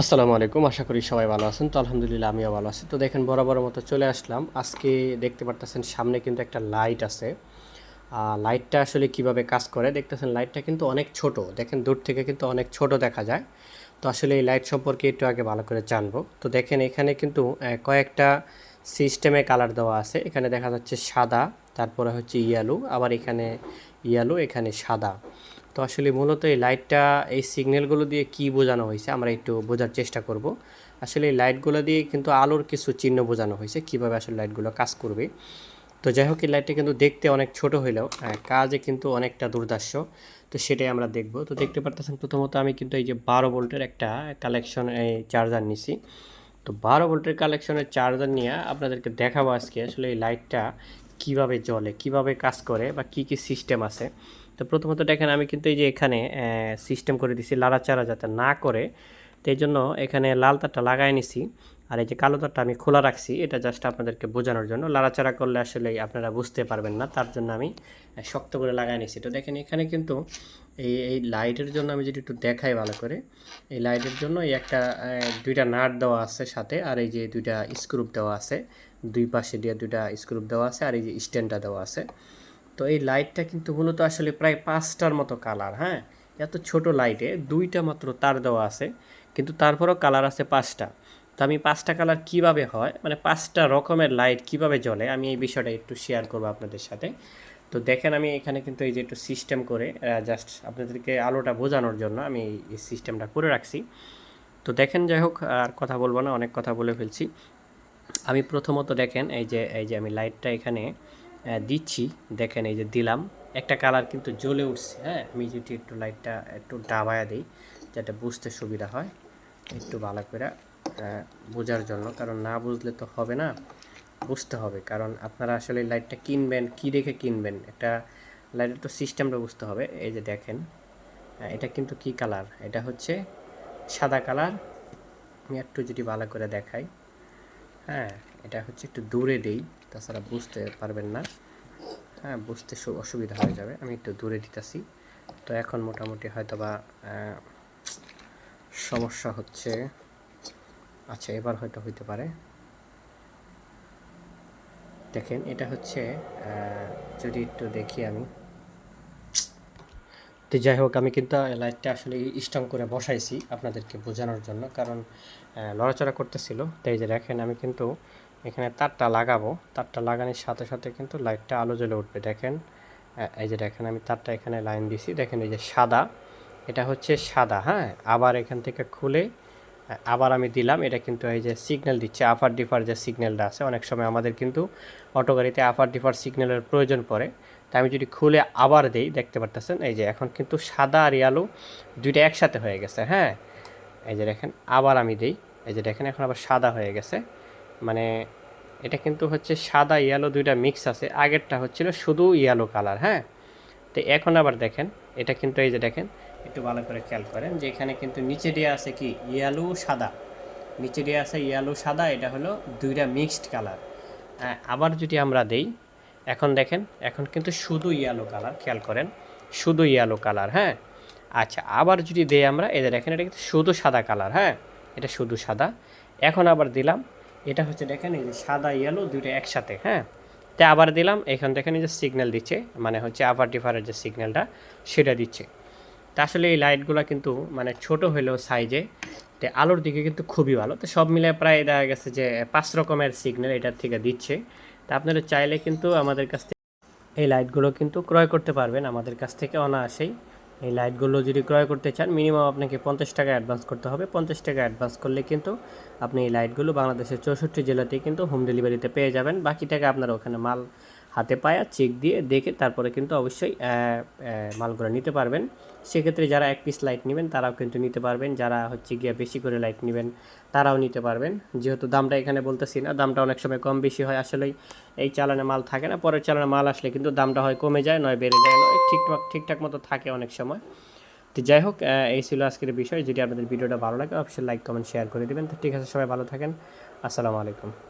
আসসালামু আলাইকুম, আশা করি সবাই ভালো আছেন। তো আলহামদুলিল্লাহ আমিও ভালো আছি। তো দেখেন বরাবর মতো চলে আসলাম। আজকে দেখতে পারতেছেন, সামনে কিন্তু একটা লাইট আছে। লাইটটা আসলে কীভাবে কাজ করে? দেখতেছেন লাইটটা কিন্তু অনেক ছোট। দেখেন, দূর থেকে কিন্তু অনেক ছোট দেখা যায়। তো আসলে এই লাইট সম্পর্কে একটু আগে ভালো করে জানব। তো দেখেন, এখানে কিন্তু কয়েকটা সিস্টেমে কালার দেওয়া আছে। এখানে দেখা যাচ্ছে সাদা, তারপরে হচ্ছে ইয়ালো আবার এখানে ইয়ালো এখানে সাদা। তো আসলে মূলত এই লাইটটা এই সিগন্যালগুলো দিয়ে কি বোঝানো হয়েছে আমরা একটু বোঝার চেষ্টা করব। আসলে এই লাইটগুলো দিয়ে কিন্তু আলোর কিছু চিহ্ন বোঝানো হয়েছে, কীভাবে আসলে লাইটগুলো কাজ করবে। তো যাই হোক, এই লাইটটা কিন্তু দেখতে অনেক ছোট হইলেও কাজে কিন্তু অনেকটা দুর্দাস্য তো সেটাই আমরা দেখব। তো দেখতে পারতেছেন প্রথমত আমি কিন্তু এই যে বারো ভোল্টের একটা কালেকশন এই চার্জার নিছি। তো বারো ভোল্টের কালেকশনের চার্জার নিয়ে আপনাদেরকে দেখাবো আজকে আসলে এই লাইটটা কীভাবে জ্বলে, কীভাবে কাজ করে বা কি কি সিস্টেম আছে। তো প্রথমত দেখেন আমি কিন্তু এই যে এখানে সিস্টেম করে দিছি, লাড়াচাড়া যাতে না করে। তো এই জন্য এখানে লাল তারটা লাগাই নিছি। আর এই যে কালো তারটা আমি খোলা রাখছি, এটা জাস্ট আপনাদেরকে বোঝানোর জন্য। লাড়াচাড়া করলে আসলে আপনারা বুঝতে পারবেন না, তার জন্য আমি শক্ত করে লাগাই নিছি। তো দেখেন, এখানে কিন্তু এই এই লাইটের জন্য আমি যদি একটু দেখাই ভালো করে, এই লাইটের জন্য এই একটা দুইটা নাট দেওয়া আছে সাথে, আর এই যে দুইটা স্ক্রুপ দেওয়া আছে, দুই পাশে দিয়ে দুইটা স্ক্রুপ দেওয়া আছে, আর এই যে স্ট্যান্ডটা দেওয়া আছে। তো এই লাইটটা কিন্তু মূলত আসলে প্রায় পাঁচটার মতো কালার হ্যাঁ? এত ছোট লাইটে দুইটা মাত্র তার দেওয়া আছে, কিন্তু তারপরও কালার আছে পাঁচটা। তো আমি পাঁচটা কালার কীভাবে হয়? মানে পাঁচটা রকমের লাইট কীভাবে জ্বলে? আমি এই বিষয়টা একটু শেয়ার করব আপনাদের সাথে। তো দেখেন আমি এখানে কিন্তু এই যে একটু সিস্টেম করে জাস্ট আপনাদেরকে আলোটা বোঝানোর জন্য আমি এই সিস্টেমটা করে রাখছি। তো দেখেন যাই হোক, আর কথা বলব না, অনেক কথা বলে ফেলছি। আমি প্রথমত দেখেন এই যে এই যে আমি লাইটটা এখানে দিচ্ছি। দেখেন এই যে দিলাম। একটা কালার কিন্তু জ্বলে উঠছে হ্যাঁ? আমি যদি একটু লাইটটা একটু ডাবায়া দিই, যাতে বুঝতে সুবিধা হয়, একটু ভালো করে। বোঝার জন্য। কারণ না বুঝলে তো হবে না, বুঝতে হবে। কারণ আপনারা আসলে লাইটটা কিনবেন, কি দেখে কিনবেন? একটা লাইটের তো সিস্টেমটা বুঝতে হবে। এই যে দেখেন এটা কিন্তু কি কালার? এটা হচ্ছে সাদা কালার। আমি একটু যদি ভালো করে দেখাই। হ্যাঁ এটা হচ্ছে একটু দূরে দেই, তাছাড়া বুঝতে পারবেন না। হ্যাঁ বুঝতে অসুবিধা হয়ে যাবে। আমি একটু দূরে দিতেছি। তো এখন মোটামুটি হয়তো বা সমস্যা হচ্ছে আচ্ছা এবার হয়তো হইতে পারে। দেখেন এটা হচ্ছে যদি একটু দেখি আমি। তো যাই হোক আমি কিন্তু লাইটটা আসলে স্ট্রং করে বসাইছি আপনাদেরকে বোঝানোর জন্য কারণ আহ, লড়াচড়া করতেছিল। তাই যে দেখেন আমি কিন্তু এখানে তারটা লাগাবো। তারটা লাগানোর সাথে সাথে কিন্তু লাইটটা আলো জ্বলে উঠবে। দেখেন এই যে দেখেন আমি তারটা এখানে লাইন দিছি। দেখেন এই যে সাদা এটা হচ্ছে সাদা হ্যাঁ? আবার এখান থেকে খুলে আবার আমি দিলাম, এটা কিন্তু এই যে সিগন্যাল দিচ্ছে আফার ডিফার যে সিগন্যালটা আছে, অনেক সময় আমাদের কিন্তু অটো গাড়িতে আফার ডিফার সিগন্যালের প্রয়োজন পড়ে। তা আমি যদি খুলে আবার দেই, দেখতে পারতেছেন? এই যে এখন কিন্তু সাদা আর ইয়ালো দুইটা একসাথে হয়ে গেছে হ্যাঁ? এই যে দেখেন, আবার আমি দেই। এই যে দেখেন, এখন আবার সাদা হয়ে গেছে। মানে এটা কিন্তু হচ্ছে সাদা ইয়ালো দুইটা মিক্স আছে। আগেরটা হচ্ছিল শুধু ইয়ালো কালার হ্যাঁ? তো এখন আবার দেখেন, এটা কিন্তু এই যে দেখেন একটু ভালো করে খেয়াল করেন যে এখানে কিন্তু নিচে দিয়ে আছে কি? ইয়ালো সাদা। নিচে দিয়ে আছে ইয়ালো সাদা, এটা হলো দুইটা মিক্সড কালার। আবার যদি আমরা দেই, এখন দেখেন, এখন কিন্তু শুধু ইয়ালো কালার, খেয়াল করেন, শুধু ইয়ালো কালার হ্যাঁ? আচ্ছা আবার যদি দেই আমরা এদের দেখেন, এটা কিন্তু শুধু সাদা কালার হ্যাঁ? এটা শুধু সাদা। এখন আবার দিলাম, এটা হচ্ছে দেখেন, এই যে সাদা, ইয়েলো দুইটা একসাথে হ্যাঁ? তা আবার দিলাম, এখান দেখেন এই যে সিগন্যাল দিচ্ছে মানে হচ্ছে আবার ডিফারের যে সিগন্যালটা সেটা দিচ্ছে। তা আসলে এই লাইটগুলো কিন্তু মানে ছোট হলেও সাইজে তো আলোর দিকে কিন্তু খুবই ভালো। তো সব মিলে প্রায় দেখা গেছে যে পাঁচ রকমের সিগন্যাল এটার থেকে দিচ্ছে। তা আপনারা চাইলে কিন্তু আমাদের কাছ থেকে এই লাইটগুলো কিন্তু ক্রয় করতে পারবেন আমাদের কাছ থেকে অনায়াসেই। এই লাইটগুলো যদি ক্রয় করতে চান মিনিমাম আপনাকে পঞ্চাশ টাকা অ্যাডভান্স করতে হবে। পঞ্চাশ টাকা অ্যাডভান্স করলে কিন্তু আপনি এই লাইটগুলো বাংলাদেশের চৌষট্টি জেলাতেই কিন্তু হোম ডেলিভারিতে পেয়ে যাবেন। বাকি টাকা আপনারা ওখানে মাল হাতে পায়া চেক দিয়ে দেখে তারপরে কিন্তু অবশ্যই মালগুলো নিতে পারবেন। সেক্ষেত্রে যারা এক পিস লাইট নেবেন, তারাও কিন্তু নিতে পারবেন। যারা হচ্ছে গিয়ে বেশি করে লাইট নেবেন, তারাও নিতে পারবেন। যেহেতু দামটা এখানে বলতেছি না, দামটা অনেক সময় কম বেশি হয়। আসলেই এই চালানে মাল থাকে না, পরের চালানে মাল আসলে কিন্তু দামটা হয় কমে যায়, নয় বেড়ে যায়, নয় ঠিকঠাক ঠিকঠাক মতো থাকে অনেক সময়। তো যাই হোক এই ছিল আজকের বিষয়। যদি আপনাদের ভিডিওটা ভালো লাগে, অবশ্যই লাইক কমেন্ট শেয়ার করে দেবেন। তো ঠিক আছে, সবাই ভালো থাকেন। আসসালামু আলাইকুম।